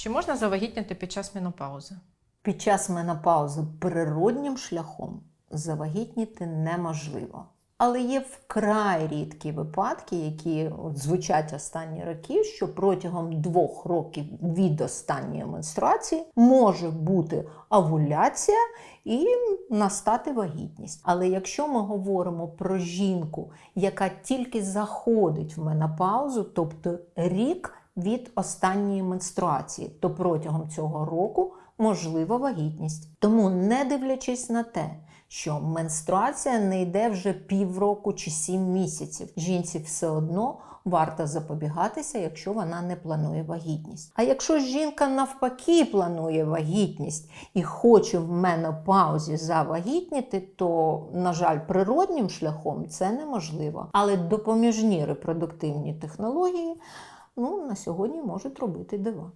Чи можна завагітніти під час менопаузи? Під час менопаузи природнім шляхом завагітніти неможливо. Але є вкрай рідкі випадки, які звучать останні роки, що протягом двох років від останньої менструації може бути овуляція і настати вагітність. Але якщо ми говоримо про жінку, яка тільки заходить в менопаузу, тобто рік від останньої менструації, то протягом цього року можлива вагітність. Тому, не дивлячись на те, що менструація не йде вже півроку чи сім місяців, жінці все одно варто запобігатися, якщо вона не планує вагітність. А якщо жінка навпаки планує вагітність і хоче в менопаузі завагітніти, то, на жаль, природнім шляхом це неможливо. Але допоміжні репродуктивні технології ну, на сьогодні можуть робити дива.